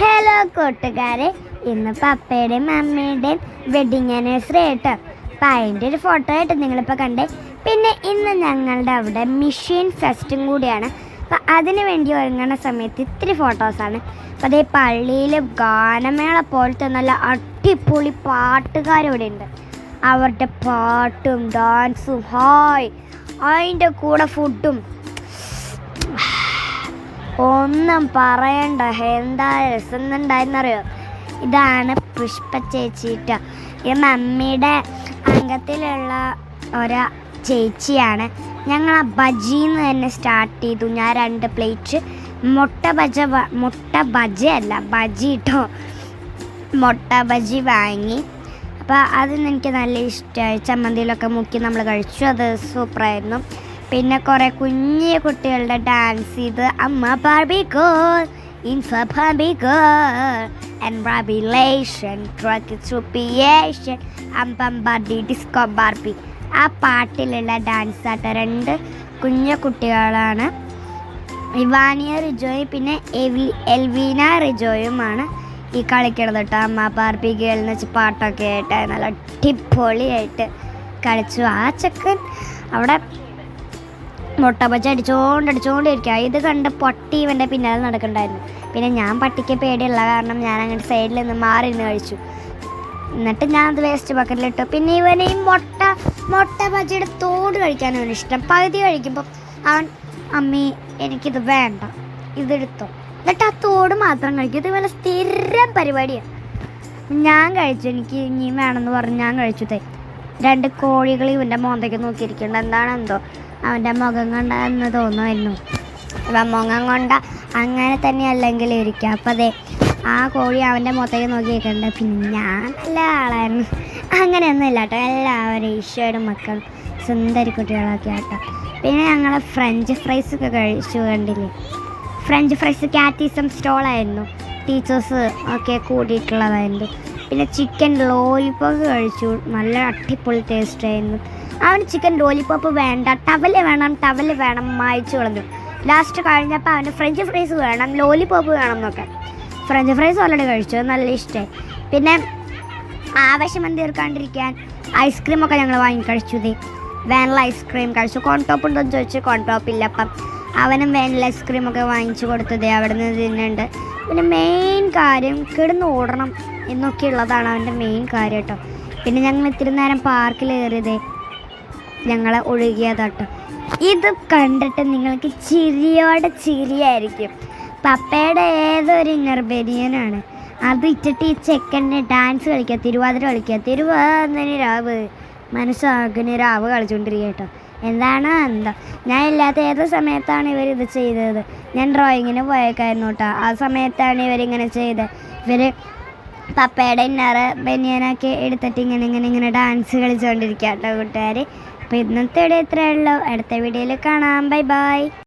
Hello കൂട്ടുകാരെ. ഇന്ന് പപ്പയുടെയും അമ്മയുടെയും വെഡിങ് ആനിവേഴ്സറി ആയിട്ടോ. അപ്പം അതിന്റെ ഒരു ഫോട്ടോ ആയിട്ട് നിങ്ങളിപ്പോൾ കണ്ടേ. പിന്നെ ഇന്ന് ഞങ്ങളുടെ അവിടെ മിഷീൻ ഫെസ്റ്റും കൂടിയാണ്. അപ്പം അതിന് വേണ്ടി ഒരുങ്ങുന്ന സമയത്ത് ഇത്തിരി ഫോട്ടോസാണ് അപ്പം അതേ പള്ളിയിൽ ഗാനമേള പോലത്തെ നല്ല അടിപൊളി പാട്ടുകാരിവിടെ ഉണ്ട്. അവരുടെ പാട്ടും ഡാൻസും ഹായ്. അതിന്റെ കൂടെ ഫുഡും ഒന്നും പറയണ്ട. എന്താ രസമുണ്ടായിരുന്നറിയോ? ഇതാണ് പുഷ്പ ചേച്ചിട്ട ഈ മമ്മിയുടെ അംഗത്തിലുള്ള ഒരു ചേച്ചിയാണ്. ഞങ്ങൾ ആ ബജിന്ന് തന്നെ സ്റ്റാർട്ട് ചെയ്തു. ഞാൻ രണ്ട് പ്ലേറ്റ് മുട്ട ബജ മുട്ട ബജ അല്ല ബജി കേട്ടോ മുട്ട ബജി വാങ്ങി. അപ്പോൾ അതിന് എനിക്ക് നല്ല ഇഷ്ടമായി ചമ്മന്തിയിലൊക്കെ മുക്കി നമ്മൾ കഴിച്ചു. അത് സൂപ്പറായിരുന്നു. പിന്നെ കുറേ കുഞ്ഞു കുട്ടികളുടെ ഡാൻസ് ചെയ്ത് അമ്മ പാർബിക്കോ ബാർബി ഡിസ്കോ ആ പാട്ടിലുള്ള ഡാൻസ് ആട്ടോ രണ്ട് കുഞ്ഞു കുട്ടികളാണ്. ഇവാനിയ റിജോയും പിന്നെ എവി എൽവീന റിജോയുമാണ് ഈ കളിക്കണത് കേട്ടോ. അമ്മ പാർപ്പി ഗേൾ വെച്ച് പാട്ടൊക്കെ ആയിട്ട് നല്ല അടിപൊളിയായിട്ട് കളിച്ചു. ആ ചെക്കൻ അവിടെ മുട്ട പച്ച അടിച്ചോണ്ട് അടിച്ചോണ്ട് ഇരിക്കുക ഇത് കണ്ട് പൊട്ടി ഇവന്റെ പിന്നാലെ നടക്കണ്ടായിരുന്നു. പിന്നെ ഞാൻ പട്ടിക്ക് പേടിയുള്ള കാരണം ഞാൻ അങ്ങനെ സൈഡിൽ നിന്ന് മാറി നിന്ന് കഴിച്ചു. എന്നിട്ട് ഞാൻ അത് വേസ്റ്റ് ബക്കറ്റിലിട്ടു പിന്നെ ഇവനെയും മുട്ട മുട്ട ബജിയുടെ തോട് കഴിക്കാനാണ് ഇഷ്ടം. പകുതി കഴിക്കുമ്പോൾ അവൻ അമ്മി എനിക്കിത് വേണ്ട. ഇതെടുത്തോ എന്നിട്ട് ആ തോട് മാത്രം കഴിക്കും. ഇത് ഇവനെ സ്ഥിരം പരിപാടിയാണ് ഞാൻ കഴിച്ചു. എനിക്ക് ഇനിയും വേണമെന്ന് പറഞ്ഞ് ഞാൻ കഴിച്ചു. തൈ രണ്ട് കോഴികൾ ഇവന്റെ മോന്തയ്ക്ക് നോക്കിയിരിക്കുന്നുണ്ട്. എന്താണെന്തോ അവന്റെ മുഖം കണ്ടെന്ന് തോന്നുമായിരുന്നു. അപ്പം മുഖം കൊണ്ട അങ്ങനെ തന്നെ അല്ലെങ്കിൽ ഇരിക്കുക അപ്പം അതെ ആ കോഴി അവന്റെ മുഖത്തേക്ക് നോക്കിയിട്ടുണ്ട്. പിന്നെ ഞാൻ നല്ല ആളായിരുന്നു അങ്ങനെയൊന്നും ഇല്ല കേട്ടോ. എല്ലാവരും ഈശോയുടെ മക്കൾ സുന്ദരി കുട്ടികളൊക്കെ ആട്ടോ. പിന്നെ ഞങ്ങൾ ഫ്രഞ്ച് ഫ്രൈസ് ഒക്കെ കഴിച്ചു കണ്ടില്ലേ? ഫ്രഞ്ച് ഫ്രൈസ് കാറ്റിസം സ്റ്റോളായിരുന്നു ടീച്ചേഴ്സ് ഒക്കെ കൂടിയിട്ടുള്ളതായിരുന്നു. പിന്നെ ചിക്കൻ ലോലിപ്പോപ്പ് കഴിച്ചു. നല്ല അടിപൊളി ടേസ്റ്റ് ആയിരുന്നു. അവന് ചിക്കൻ ലോലിപ്പോപ്പ് വേണ്ട. ടവൽ വേണം ടവൽ വേണം മായച്ചു കളഞ്ഞു. ലാസ്റ്റ് കഴിഞ്ഞപ്പോൾ അവന് ഫ്രഞ്ച് ഫ്രൈസ് വേണം ലോലിപ്പോപ്പ് വേണം എന്നൊക്കെ. ഫ്രഞ്ച് ഫ്രൈസ് ഓൾറെഡി കഴിച്ചു. നല്ല ഇഷ്ടമായി പിന്നെ ആവശ്യം തീർക്കാണ്ടിരിക്കാൻ ഐസ്ക്രീമൊക്കെ ഞങ്ങൾ വാങ്ങി കഴിച്ചു വാനില ഐസ്ക്രീം കഴിച്ചു. കോൺ ടോപ്പ് ഉണ്ടോ എന്ന് ചോദിച്ചു കോൺടോപ്പ് ഇല്ല. അപ്പം അവനും വാനില ഐസ്ക്രീമൊക്കെ വാങ്ങിച്ചു കൊടുത്തത് അവിടെ നിന്ന് തിന്നുന്നുണ്ട്. പിന്നെ മെയിൻ കാര്യം കിടന്ന് ഓടണം. എന്നൊക്കെ ഉള്ളതാണ് അവന്റെ മെയിൻ കാര്യം കേട്ടോ പിന്നെ ഞങ്ങൾ ഇത്തിരി നേരം പാർക്കിൽ കയറിയതേ ഞങ്ങളെ ഒഴുകിയതാട്ടോ. ഇത് കണ്ടിട്ട് നിങ്ങൾക്ക് ചിരിയോടെ ചിരിയായിരിക്കും. പപ്പയുടെ ഏതൊരു ഇന്നർ അത് ഇട്ടിട്ട് ഈ ചെക്കന്റെ ഡാൻസ് കളിക്കുക തിരുവാതിര കളിക്കുക. തിരുവാതിര രാവ്. മനസ്സാകുന്ന രാവ് കളിച്ചുകൊണ്ടിരിക്കുക കേട്ടോ എന്താണ് എന്താ? ഞാൻ ഇല്ലാത്ത ഏത് സമയത്താണ് ഇവർ ഇത് ചെയ്തത്? ഞാൻ ഡ്രോയിങ്ങിന് പോയേക്കായിരുന്നു കേട്ടോ ആ സമയത്താണ് ഇവരിങ്ങനെ ചെയ്തത്. ഇവർ പപ്പയുടെ ഇന്നറ് ബനിയനൊക്കെ എടുത്തിട്ട് ഇങ്ങനെ ഇങ്ങനെ ഇങ്ങനെ ഡാൻസ് കളിച്ചുകൊണ്ടിരിക്കുക കേട്ടോ കൂട്ടുകാർ അപ്പോൾ ഇന്നത്തെ വീഡിയോ ഇത്രയേ ഉള്ളൂ. അടുത്ത വീഡിയോയിൽ കാണാം. Bye bye